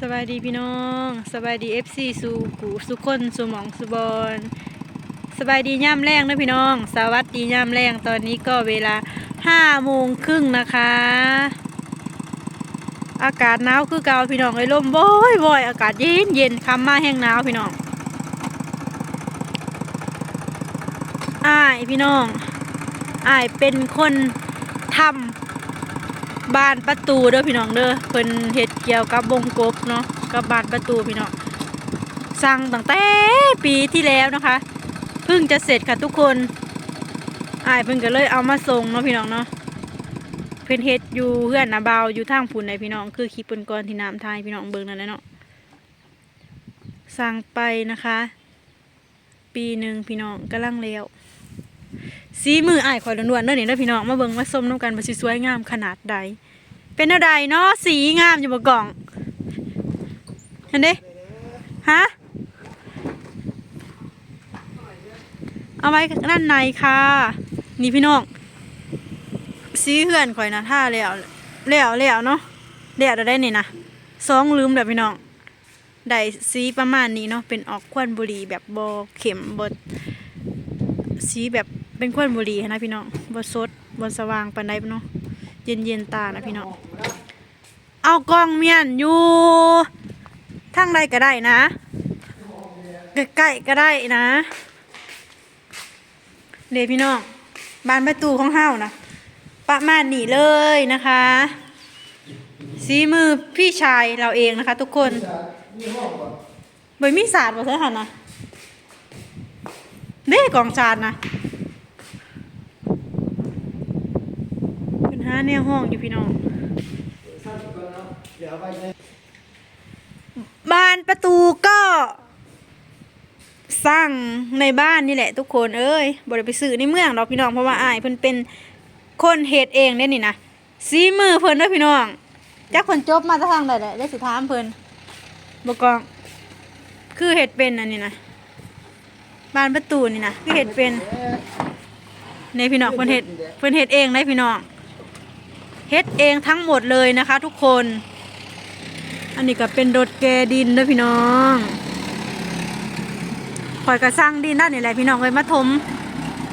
สบายดีพี่น้องสบายดีเอฟซีสู่กูสุคนสู่หมองสุบอนสบายดีย่ามแรงนะพี่น้อง สวัสดีย่ามแรงตอนนี้ก็เวลาห้าโมงครึ่งนะคะ อากาศหนาวคือเก่าพี่น้องเลยลมบ่อยบ่อยอากาศเย็นเย็นคำมาแห้งหนาวพี่น้องอ้ายพี่น้องอ้ายเป็นคนทำ บานประตูเด้อพี่น้องเด้อเพิ่นเฮ็ดเกี่ยวกับวงกบเนาะกับบานประตูพี่น้องสั่งตั้งแต่ปีที่แล้วนะคะเพิ่งจะเสร็จค่ะทุกคนอายเพิ่นก็เลยเอามาส่งเนาะพี่น้องเนาะเพิ่นเฮ็ดอยู่เพื่อนนะเบาวอยู่ทางพุ่นในพี่น้องคือคลิปนก่อนที่น้ำทายพี่น้องเบิ่งนั่นแหละเนาะสั่งไปนะคะ ปีหนึ่งพี่น้องกำลังแล้ว สีมืออ้ายคอยล้วนๆเด้อนี่เด้อพี่น้องมาเบิ่งมาส้มน้ำกันว่าสิสวยงามขนาดใด เป็นเท่าใดเนาะสีงามอยู่บ่กล่องเห็นเด้ฮะเอาไว้ด้านในค่ะ นี่พี่น้องสีเหือนข่อยนะท่าแล้วแล้วแล้วเนาะแล้วได้นี่นะสองลืมแบบพี่น้องได้สีประมาณนี้เนาะเป็นออกควันบุหรี่แบบบเข็มบดสีแบบ เป็นควันบุหรี่นะพี่น้องบสดบสว่างปานใดเนาะเย็นเย็นตานะพี่น้องเอากล้องเมียนอยู่ทางใดก็ได้นะใกล้ๆก็ได้นะเดี๋ยวพี่น้องบานประตูของเฮานะประมาณนี้เลยนะคะสีมือพี่ชายเราเองนะคะ ทุกคนเบยมีศาสตร์บ่เธอหันนะเด้กองชาดนะ เป็นห้า แนวห้องอยู่พี่น้อง บานประตูก็สร้างในบ้านนี่แหละทุกคนเอ้ยบ่ได้ไปซื้อในเมืองดอกพี่น้องเพราะว่าอ้ายเพิ่นเป็นคนเฮ็ดเองเด้นี่นะสีมือเพิ่นเด้อพี่น้องจักเพิ่นจบมาจากทางใดแหละได้สิถามเพิ่นบ่กองคือเฮ็ดเป็นอันนี้นะบานประตูนี่นะคือเฮ็ดเป็นในพี่น้องเพิ่นเฮ็ดเพิ่นเฮ็ดเองได้พี่น้อง เฮ็ดเองทั้งหมดเลยนะคะ ทุกคน อันนี้ก็เป็นรถแกดินเด้วยพี่น้องข่อยก็สร้างดินด้านนี่แหละพี่น้องเลยมาถม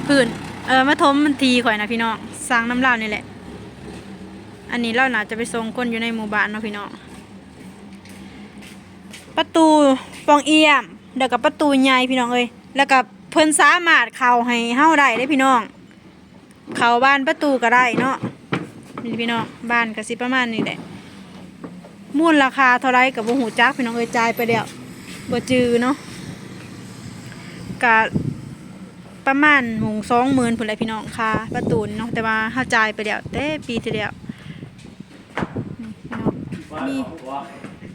พื้นเออมาถมมันทีข่อยนะพี่น้องสร้างน้ำลานี่แหละ อันนี้เราน่าจะไปส่งคนอยู่ในหมู่บ้านเนาะพี่น้องประตูปองเอี่ยมเดี๋ยวกับประตูใหญ่พี่น้องเอ้ยแล้วก็เพิ่นสามารถเข้าให้เฮาได้ได้พี่น้อง เข้าบ้านประตูก็ได้เนาะ นี่พี่น้องบ้านก็สิประมาณนี้แหละมูลราคาเท่าไรกับบ่หูจักพี่น้องเอ้ยจ่ายไปแล้วบ่จือเนาะกะประมาณหมุงสองหมื่นพุ่นแหละพี่น้องค่าประตูนเนาะแต่ว่าเฮาจ่ายไปแล้วแต่ปีที่แล้วนี่พี่น้องมี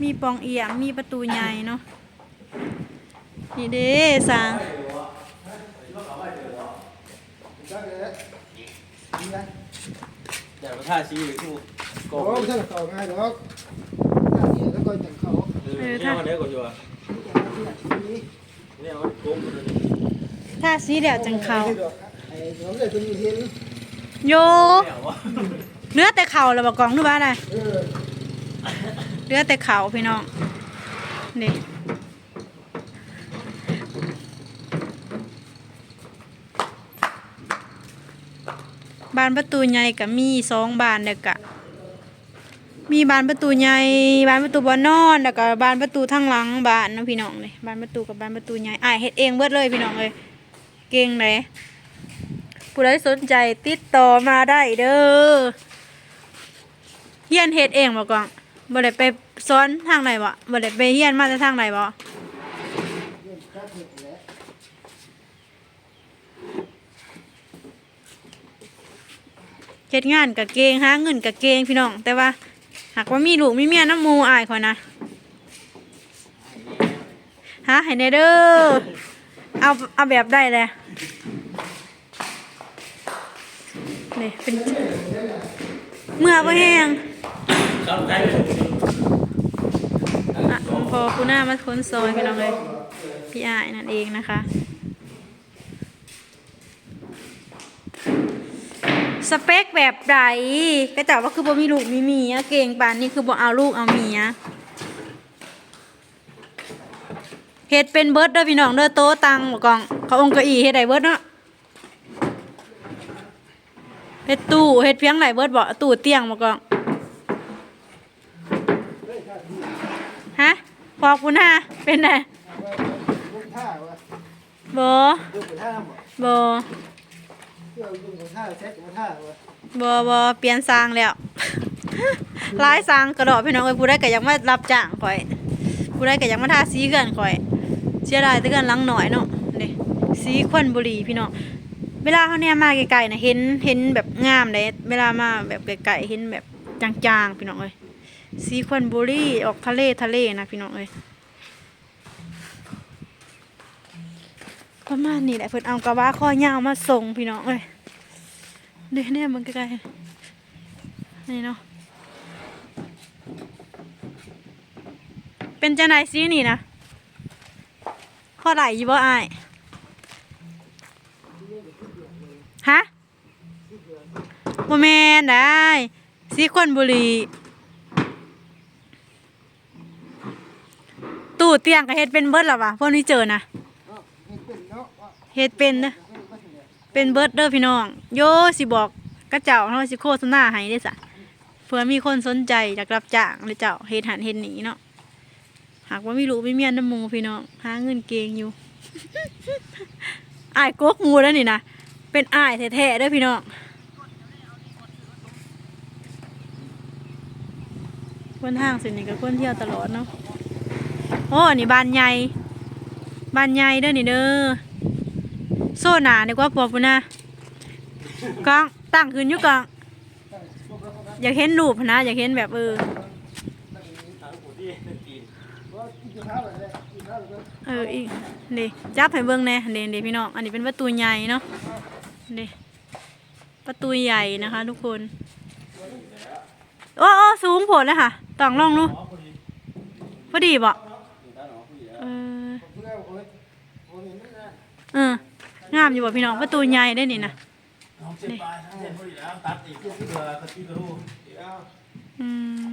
มีปองเอี่ยมมีประตูใหญ่เนาะนี่เด้สาง อยากมาท่าชี้หรือทูโกโอ้งไม่ใช่เขาง่ายหรอกถ้านี่แล้วก็จังเขาเออเนี่ยมันเด็กกว่าอยู่อะนี่เนี่ยมันโกงเลยถ้าสีแล้วจังเขาไอ้น้องเลยเป็นเห็นโยเนี่ยวะเหลือแต่เขาแล้วบ่กองหรือว่าอะไรเออเหลือแต่เขาพี่น้องนี่ บานประตูใหญ่ก็มีสองบานเด็กกะมีบานประตูใหญ่บานประตูบานนอนแล้วก็บานประตูทางหลังบานนะพี่น้องเลยบานประตูกับบานประตูใหญ่อ้าเฮ็ดเองเบิดเลยพี่น้องเลยเก่งเลยผู้ใดสนใจติดต่อมาได้เด้อเฮียนเฮ็ดเองบ่ก่อนบ่ได้ไปสอนทางไหนบ่บ่ได้ไปเฮียนมาจากทางไหนบ่ เฮ็ดงานกับเกงหาเงินกับเกงพี่น้อง แต่ว่า หากว่ามีลูกมีเมียน้ำมูอายคอยนะฮะให้แน่เด้อเอาเอาแบบได้เลยนี่เป็นเมื่อก็แห้งอะพอคุณหน้ามาค้นซอยพี่น้องเลยพี่อายนั่นเองนะคะ สเปคแบบใดก็แต่ว่าคือบ่มีลูกมีเมียเก่งปานนี่คือบ่เอาลูกเอาเมียเฮ็ดเป็นเบิดเด้อพี่น้องเด้อโตตังบ่กองเขาองค์เก้าอี้เฮ็ดได้เบิร์ดเนาะเฮ็ดตู้เฮ็ดเพียงไหนเบิร์ดบ่ตู้เตียงบ่กองฮะพอคุณฮะเป็นไงลูก ท่าวะบ่ลูกท่าบ่บ่เที่ยวลูกท่าแซ็กกับท่าวะบ่บ่เปลี่ยนสร้างแล้ว หลายสร้างกระดอกพี่น้องเอ้ยผู้ใดก็อยากมารับจ้างข่อยผู้ใดก็อยากมาทาสีเกินข่อยเสียดายแต่เกินหลังหน่อยเนาะเด้สีควันบุหรี่พี่น้องเวลาเขาเนี่ยมาไกลๆนะเห็นเห็นแบบงามเลยเวลามาแบบไกลๆเห็นแบบจางๆพี่น้องเอ้ยสีควันบุหรี่ออกทะเลทะเลนะพี่น้องเอ้ย ประมาณนี้แหละเพิ่นเอากระบะข้อยาวมาส่งพี่น้องเอ้ยเด้เนี่ยมันไกลๆนี่เนาะเป็นจังไดสีนี่นะข้อไหลอยู่บ่อายฮะบ่แม่นได้สีควันบุรีตู้เตียงก็เฮ็ดเป็นเบิดแล้ววะพวกนี้เจอนะเนาะเฮ็ดเป็นเนาะว่า เฮ็ดเป็นนเนี่ยเป็นเบิร์ดเด้อพี่น้อง โยสิบอกกระเจ้าเฮาสิโฆษณาให้เด้อจ้ะเผื่อมีคนสนใจอยากรับจ้างเลยเจ้าเฮ็ดหันเฮ็ดหนีเนาะหากว่าไมีลูกมีเมียนน้ำมูพี่น้องหาเงินเก่งอยู่อ้ายกกมูแล้วนี่นะเป็นอ้ายแท้ๆเด้อพี่น้องคนห้างสินี่ก็คนเที่ยวตลอดเนาะโอ้นี่บานใหญ่บานใหญ่เด้อนี่เด้อ โซนาดีกว่าปอปุนะกองตั้งขึ้นอยู่กองอยากเห็นรูปนะ อยากเห็นแบบเออทางผู้ที่ตีนว่ากินข้าวออเอออีกเดจับให้เบิ่งแน่เดเดพี่น้องอันนี้เป็นประตูใหญ่เนาะเดประตูใหญ่นะคะ ทุกคน โอ้โอ้สูงโผดเลยค่ะต้องลองดูอ๋อพอดีบ่ตาหนอผู้หญิงเออเออ ยโอ้ยนี่นะเอองามอยู่บ่พี่น้องประตูใหญ่ได้นี่นะน้องเส้นปลายทั้งเส้นพอดีแล้วตัดอีกเพื่อกระติกระรูเดี๋ยวอืม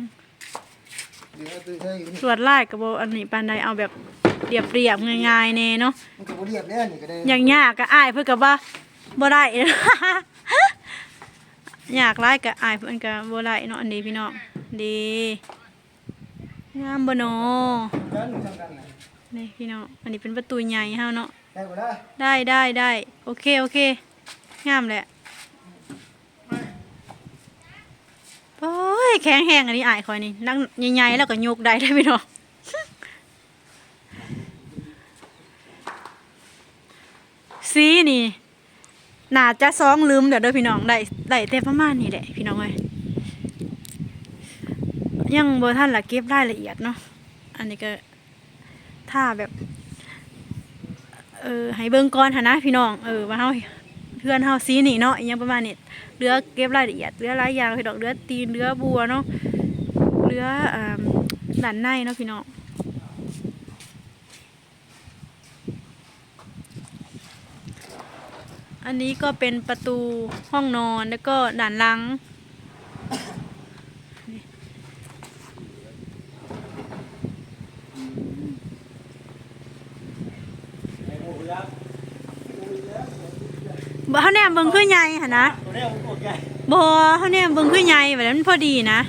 เดี๋ยวตื่นใช่อยู่นี่สวดไล่กับโบอันนี้ปานใดเอาแบบเรียบเรียบๆง่ายๆเน่เนาะมันก็บ่เรียบแล้วนี่ก็ได้อย่างยากก็อายเพื่อกับว่าบ่ได้อยากไล่กับอายเพื่อนกับบ่ได้เนาะอันนี้พี่น้องดีงามบ่เนาะกันทำกันนะนี่พี่น้องอันนี้เป็นประตูใหญ่เฮาเนาะ ได้บ่ได้ได้ได้ได้โอเคโอเคงามแหละโอ้ยแข็งแห้งอันนี้อายคอยนี่นั่งใหญ่ๆแล้วก็ยกได้ได้พี่น้องสีนี่น่าจะซองลืมเดี๋ยวเด้อพี่น้องได้ได้แต่ประมาณนี้แหละพี่น้องเอ้ยยังบ่ทันละเก็บรายละเอียดเนาะอันนี้ก็ถ้าแบบ เออให้เบิ่งก่อนหั่นะพี่น้องเออว่าเฮาเพื่อนเฮาสีนี่เนาะอหยังประมาณนี้เหลือเก็บรายละเอียดเหลือหลายอย่างพี่น้องเหลือตีนเหลือบัวเนาะเหลืออ่าด้านในเนาะพี่น้องอันนี้ก็เป็นประตูห้องนอนแล้วก็ด่านหลัง ไอ้โมกุยักษ์ บ่เขาแนมเบิ่งคือใหญ่หั่นนะตัวนี้มันโคตรใหญ่บ่เขาแนมเบิ่งคือใหญ่แบบนั้นพอดีนะ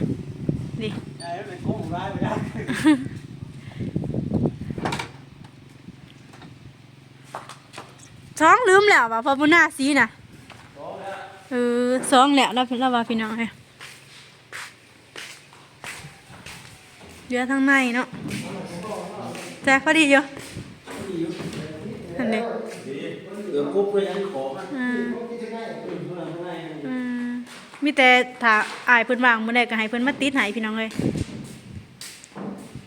ดิใหญ่เป็นโค้งร้ายไปได้ท้องลืมแล้วว่าพอบุญนาสีน่ะเออสองแล้วแล้วแล้วว่าพี่น้องให้เหลือทางในเนาะแจกพอดีอยู่อั นนี้เดือดกุ๊บเลยยังขออืมเพื่อนข้างในอืมมีแต่ถ้าอายเพิ่นวางมื้อใดก็ให้เพิ่นมาติดให้พี่น้องเลย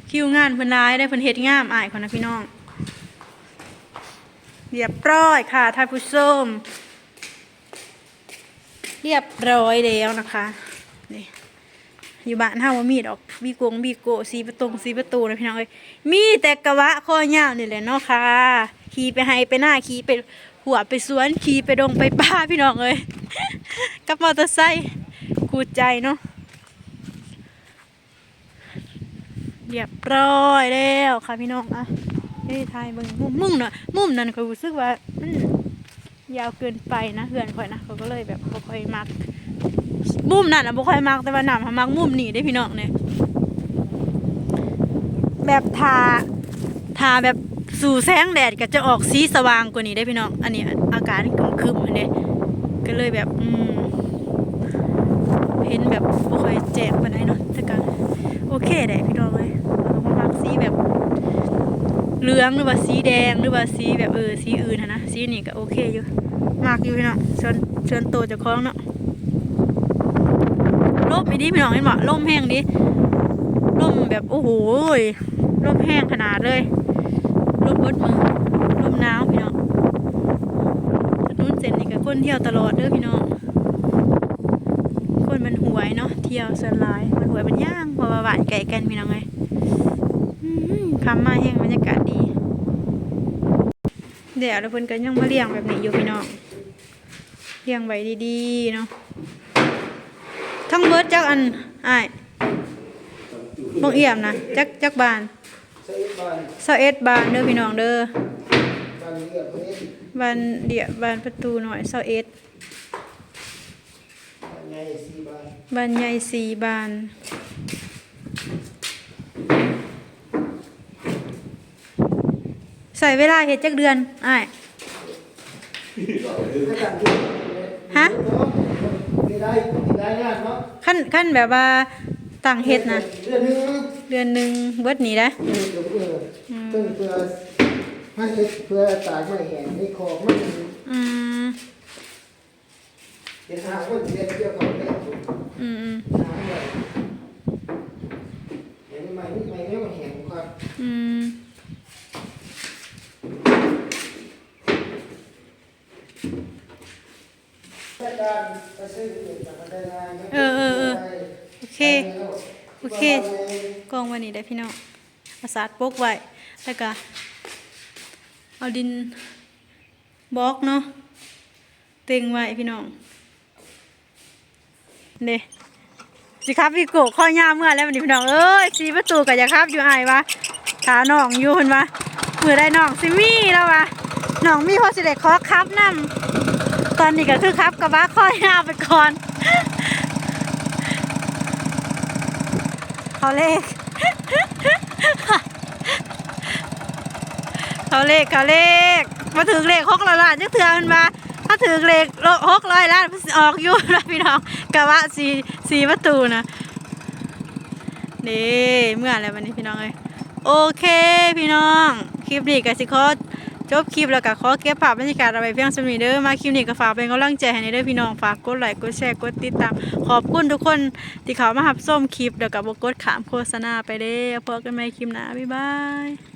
คิวงานเพิ่นหลายได้เพิ่นเฮ็ดงามอายคนนะพี่น้องเรียบร้อยค่ะท่านผู้ชมเรียบร้อยแล้วนะคะนี่ อยู่บ้านเฮาบ่มีดอกบีกงบีโกสีประตงสีประตูนะพี่น้องเอ้ยมีแต่กระวะคอยาวนี่แหละเนาะค่ะขี่ไปให้ไปหน้าขี่ไปหัวไปสวนขี่ไปดงไปป่าพี่น้องเอ้ยกับมอเตอร์ไซค์กูใจเนาะเรียบร้อยแล้วค่ะพี่น้องอะเฮ้ยทายเบิ่งมุมมุมน่ะมุมนั้นข่อรู้สึกว่า ยาวเกินไปนะเพื่อนข่อยนะเขาก็เลยแบบค่อยมัก มุมนั่นน่ะบ่ค่อยมักแต่ว่าน้ำมักมุมนี้ได้พี่น้องเนี่ยแบบทาทาแบบสู่แสงแดดก็จะออกสีสว่างกว่านี้ได้พี่น้อง อันนี้อากาศครึมๆอันนี้ก็เลยแบบอืมเห็นแบบบ่ค่อยแจ่มปานใดเนาะแต่ก็โอเคได้พี่น้องเอ้ยเรากมักสีแบบเหลืองหรือว่าสีแดงหรือว่าสีแบบเออสีอื่นนะสีนี่ก็โอเคอยู่มากอยู่พี่น้องเชิญเชิญโตวเจากของเนาะ มไม่ดีพี่น้องเห็นบ่ลมแห้งดิลมแบบโอ้โหยลมแห้งขนาดเลยลมบดมือลมหนาวพี่น้องถนนเส้นนี่ก็คนเที่ยวตลอดเด้อพี่น้อง คนมันหวยเนาะเที่ยวสลายมันหวยมันย่างเพระว่าบ้านไกลกันพี่น้องไงคำมาแห้งบรรยากาศดีเดี๋ยวแล้วเพิ่นก็ยังมาเลี้ยงแบบนี้อยู่พี่น้องเลี้ยงไว้ดีๆเนาะ ทั้งเบิดจักอันอ้ายบ่เอี่ยมนะจักจักบานใช้บ้าน21บานเด้อพี่น้องเด้อบ้านเรียบานเดียบานประตูหน่อย21บ้านใหญ่สี่บ้านบานใหญ่สี่บานใส่เวลาเฮ็ดจักเดือนอ้ายฮะ ได้มีได้งานเนาะขั้นขั้นแบบว่าต่างเฮ็ดนะเดือนหนึงเดือนหนึ่งเบิดหนีได้เออเดี๋ยวเออตึ้งเพื่อให้เฮ็ดเพื่อตายไม่แห้งให้คอกมันอืมเห็นหาคนเรียนเกี่ยวกับเรื่องอืมอืมหาไว้เห็นไหมนี่ไหมเนี่ยมันแห้งครับอืม แต่การไปซื้อ เออเออเออโอเค โอเค กองวันนี้ได้พี่น้องเอาสาดโปกไว้ แล้วก็เอาดินบล็อกเนาะ เต็งไว้พี่น้องเด้สิครับพี่โกข้อยาเมื่อแล้ววันนี้พี่น้อง เอ้ยสีประตูกับยาครับอยู่ไอ้วะขาน้องอยู่เห็นวะมือได้น้องซิมี่แล้ววะน้องมีพอสิเด็กขอครับนำ ตอนนี้ก็คือครับกระบะข้อยาไปก่อน เขาเลข เขาเลขเขาเลข มาถึงเลขหกร้อยล้านจักเถื่อมันมาถ้าถึงเลขหกร้อยล้านออกยู่นะพี่น้องกระว่าสีสีประตูนะนี่เมื่ออะไรวันนี้พี่น้องเอ้ยโอเคพี่น้อง คลิปนี้กสิขอ จบคลิปแล้วก็ขอเก็บภาพบรรยากาศเอาไว้เพียงสำนีเด้อมาคลิปนี้ก็ฝากเป็นกำลังใจให้ในเด้อพี่น้องฝากกดไลค์กดแชร์กดติดตามขอบคุณทุกคนที่เขามาหับส้มคลิปแล้วก็บกดขามโฆษณาไปเด้อพบกันใหม่คลิปหน้าบ๊ายบาย